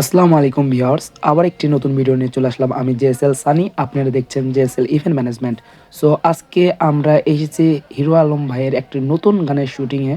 আসসালামু আলাইকুম ভিউয়ার্স, আবার একটি নতুন ভিডিও নিয়ে চলে আসলাম। আমি জেএসএল সানি, আপনারা দেখছেন জেএসএল ইভেন্ট ম্যানেজমেন্ট সো আজকে আমরা এসেছি হিরো আলম ভাইয়ের একটি নতুন গানের শুটিংয়ে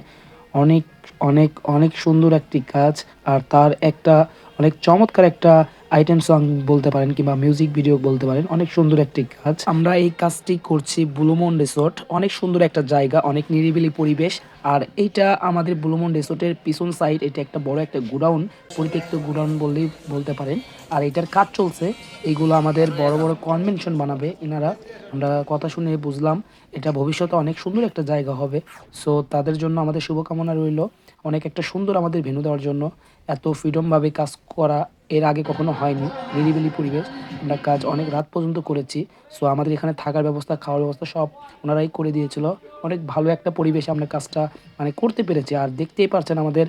অনেক অনেক অনেক সুন্দর একটি কাজ, আর তার একটা অনেক চমৎকার একটা আইটেম সং বলতে পারেন কিংবা মিউজিক ভিডিও বলতে পারেন, অনেক সুন্দর একটি কাজ। আমরা এই কাজটি করছি ব্লুমন রিসোর্ট অনেক সুন্দর একটা জায়গা, অনেক নিরিবিলি পরিবেশ। আর এইটা আমাদের ব্লুমন রিসোর্টের পিছন সাইড এটা একটা বড় একটা গোডাউন পরিত্যক্ত গোডাউন বললেই বলতে পারেন। আর এটার কাজ চলছে এইগুলো আমাদের বড় বড় কনভেনশন বানাবে এনারা। আমরা কথা শুনে বুঝলাম, এটা ভবিষ্যতে অনেক সুন্দর একটা জায়গা হবে। সো তাদের জন্য আমাদের শুভকামনা রইল। অনেক একটা সুন্দর আমাদের ভেনু দেওয়ার জন্য এত ফ্রিডমভাবে কাজ করা এর আগে কখনো হয়নি, নিরিবিলি পরিবেশ। আমরা কাজ অনেক রাত পর্যন্ত করেছি সো আমাদের এখানে থাকার ব্যবস্থা, খাওয়ার ব্যবস্থা সব ওনারাই করে দিয়েছিল। অনেক ভালো একটা পরিবেশে আমরা কাজটা মানে করতে পেরেছি। আর দেখতেই পারছেন আমাদের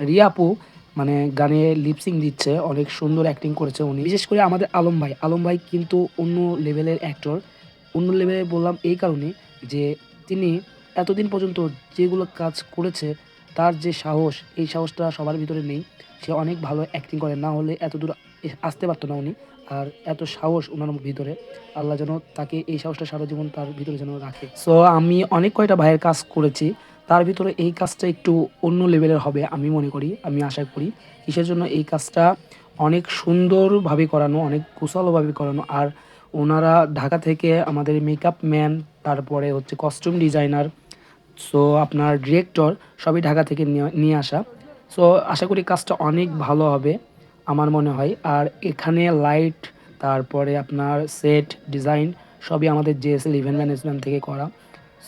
রিয়াপু মানে গানে লিপসিং দিচ্ছে, অনেক সুন্দর অ্যাক্টিং করেছে উনি। বিশেষ করে আমাদের আলম ভাই। আলম ভাই কিন্তু অন্য লেভেলের অ্যাক্টর অন্য লেভেলে বললাম এই কারণে যে তিনি এতদিন পর্যন্ত যেগুলো কাজ করেছে তার যে সাহস, এই সাহসটা সবার ভিতরে নেই। সে অনেক ভালো অ্যাক্টিং করে, না হলে এত দূর আসতে পারতো না উনি। আর এত সাহস ওনার ভিতরে, আল্লাহ যেন তাকে এই সাহসটা সারা জীবন তার ভিতরে যেন রাখে। সো আমি অনেক কয়টা ভাইয়ের কাজ করেছি। তার ভিতরে এই কাজটা একটু অন্য লেভেলের হবে, আমি মনে করি, আমি আশা করি। কিসের জন্য? এই কাজটা অনেক সুন্দরভাবে করানো, অনেক কুশলভাবে করানো। আর ওনারা ঢাকা থেকে আমাদের মেকআপ ম্যান তারপরে হচ্ছে কস্টিউম ডিজাইনার সো আপনার ডিরেক্টর সবই ঢাকা থেকে নিয়ে- আসা। সো আশা করি কাজটা অনেক ভালো হবে, আমার মনে হয়। আর এখানে লাইট তারপরে আপনার সেট ডিজাইন সবই আমাদের জেএসএল ইভেন্ট ম্যানেজমেন্ট থেকে করা।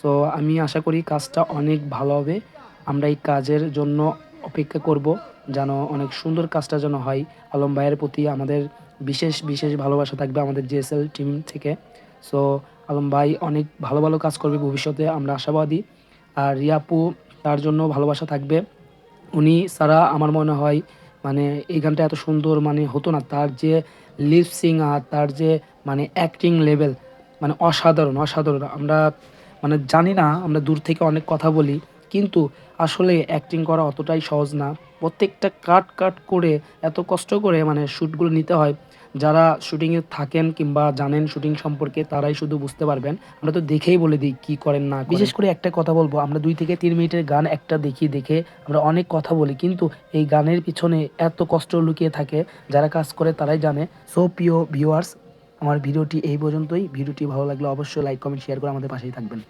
সো আমি আশা করি কাজটা অনেক ভালো হবে। আমরা এই কাজের জন্য অপেক্ষা করব, যেন অনেক সুন্দর কাজটা যেন হয়। আলম ভাইয়ের প্রতি আমাদের বিশেষ বিশেষ ভালোবাসা থাকবে আমাদের জেএসএল টিম থেকে। সো আলম ভাই অনেক ভালো ভালো কাজ করবে ভবিষ্যতে, আমরা আশাবাদী। আর রিয়াপু তার জন্য ভালোবাসা থাকবে। উনি ছাড়া আমার মনে হয় মানে এই গানটা এত সুন্দর মানে হতো না। তার যে লিপসিং আর তার যে মানে অ্যাক্টিং লেভেল মানে অসাধারণ অসাধারণ। আমরা মানে জানি না, আমরা দূর থেকে অনেক কথা বলি, কিন্তু আসলে অ্যাক্টিং করা অতটাই সহজ না। প্রত্যেকটা কাট কাট করে এত কষ্ট করে মানে শ্যুটগুলো নিতে হয়। যারা শুটিংয়ে থাকেন কিংবা জানেন শুটিং সম্পর্কে, তারাই শুধু বুঝতে পারবেন। আমরা তো দেখেই বলে দিই কি করেন, না বিশেষ করে একটা কথা বলব, আমরা দুই থেকে তিন মিনিটের গান একটা দেখি, দেখে আমরা অনেক কথা বলি, কিন্তু এই গানের পিছনে এত কষ্ট লুকিয়ে থাকে, যারা কাজ করে তারাই জানে। সো প্রিয় ভিউয়ার্স আমার ভিডিওটি এই পর্যন্তই। ভিডিওটি ভালো লাগলে অবশ্যই লাইক কমেন্ট শেয়ার করে আমাদের পাশেই থাকবেন।